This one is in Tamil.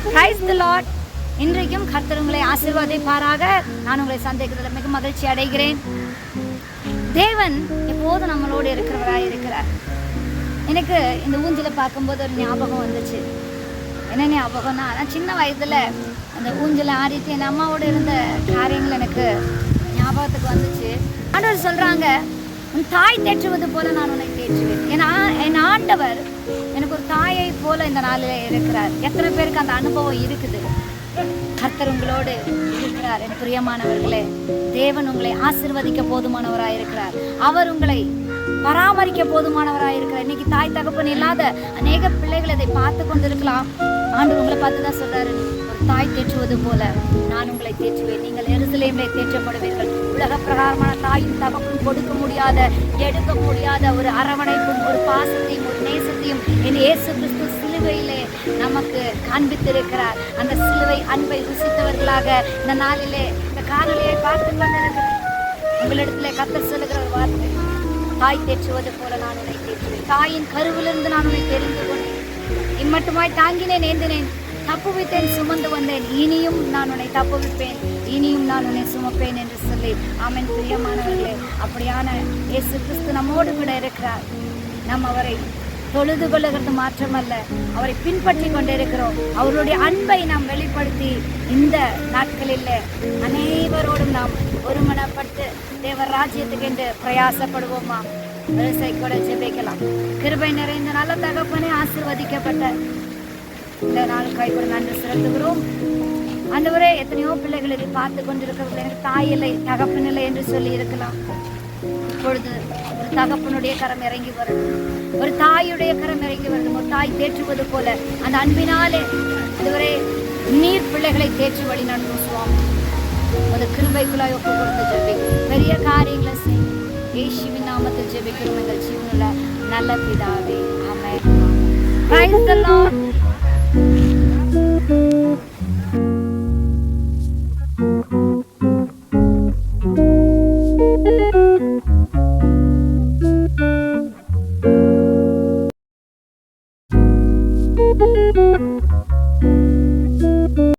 பிரைஸ் தி லார்ட் இன்றைக்கும் கர்த்தர் உங்களை ஆசீர்வதிப்பாராக. நான் உங்களை சந்திக்கிறதுல மிக மகிழ்ச்சி அடைகிறேன். தேவன் எப்போது நம்மளோடு இருக்கிறவராய் இருக்கிறார். எனக்கு இந்த ஊஞ்சலை பார்க்கும்போது ஒரு ஞாபகம் வந்துச்சு. என்ன ஞாபகம்னா நான் சின்ன வயதில் அந்த ஊஞ்சலை ஆடிட்டு என் அம்மாவோட இருந்த காரியங்கள் எனக்கு ஞாபகத்துக்கு வந்துச்சு. ஆண்டவர் சொல்கிறாங்க உன் தாய் தேற்றுவது போல நான் உன்னை தேற்றுவேன். ஏன்னா என் ஆண்டவர் எனக்கு ஒரு தாய் போல இந்த நாளில் இருக்கிறார். எத்தனை பேருக்கு அந்த அனுபவம் இருக்குது? கர்த்தர் உங்களோடு இருக்கிறார். என் பிரியமானவர்களே தேவன் உங்களை ஆசிர்வதிக்க போதுமானவராக இருக்கிறார். அவர் உங்களை பராமரிக்க போதுமானவராக இருக்கிறார். இன்னைக்கு தாய் தகப்பன் இல்லாத அநேக பிள்ளைகள் இதை பார்த்து கொண்டிருக்கலாம். ஆண்டு உங்களை பார்த்து தான் சொல்றாரு தாய் தேற்றுவது போல நான் உங்களை தேற்றுவேன். நீங்கள் எருசலேமிலே தேற்றப்படுவீர்கள். உலக பிரகாரமான தாயும் தகப்பும் கொடுக்க முடியாத எடுக்க முடியாத ஒரு அரவணைப்பும் ஒரு பாசத்தையும் ஒரு நேசத்தையும் என் இயேசு கிறிஸ்து சிலுவையிலே நமக்கு காண்பித்திருக்கிறார். அந்த சிலுவை அன்பை ருசித்தவர்களாக இந்த நாளிலே இந்த காணொலியை பார்த்து கொண்டிருக்கிறேன் உங்களிடத்துல கத்த சொல்லுகிற ஒரு வார்த்தை. தாய் தேற்றுவது போல நான் உன்னை தேற்றுவேன். தாயின் கருவிலிருந்து நான் உன்னை தெரிந்து கொண்டேன். இம்மட்டுமாய் தாங்கினேன் ஏந்தினேன். தப்புவித்தேன் சுமந்து வந்தேன். இனியும் நான் உன்னை தப்புவிப்பேன் இனியும் நான் உன்னை சுமப்பேன் என்று சொல்லி ஆமன். பிரியமானவர்களே அப்படியான இயேசு கிறிஸ்து நம்மோடு கூட இருக்கிறார். நாம் அவரை தொழுது கொள்ளுகிறது மாற்றமல்ல அவரை பின்பற்றி கொண்டிருக்கிறோம். அவருடைய அன்பை நாம் வெளிப்படுத்தி இந்த நாட்களில் அனைவரோடும் நாம் ஒருமனப்பட்டு தேவர் ராஜ்யத்துக்கு என்று பிரயாசப்படுவோமா? விவசாயி கூட ஜெபிக்கலாம். கிருபை நிறைந்த நல்ல தகப்பனே ஆசிர்வதிக்கப்பட்ட இந்த நாளுக்காய் கூட நன்றி செலுத்துகிறோம். ஆண்டவரே எத்தனையோ பிள்ளைகள் இதை பார்த்து கொண்டிருக்கிறது தாயில்லை தகப்பனில்லை என்று சொல்லி இருக்கலாம். இப்பொழுது தகப்பனுடைய கரம் இறங்கி வரணும் ஒரு தாயுடைய கரம் இறங்கி வரணும் ஒரு தாய் தேற்றுவது போல அந்த அன்பினாலே இதுவரை நீர் பிள்ளைகளை தேற்றி வழி நடத்தும் சுவாமி. ஒரு கிருபைக்குள்ளாய் ஒப்பு கொடுத்து ஜெபி பெரிய காரியங்களை செய்யும். இயேசுவின் நாமத்தில் ஜெபிக்கிறோம். எங்கள் ஜீவனில் நல்ல பிதாவே ஆமென். Praise. Música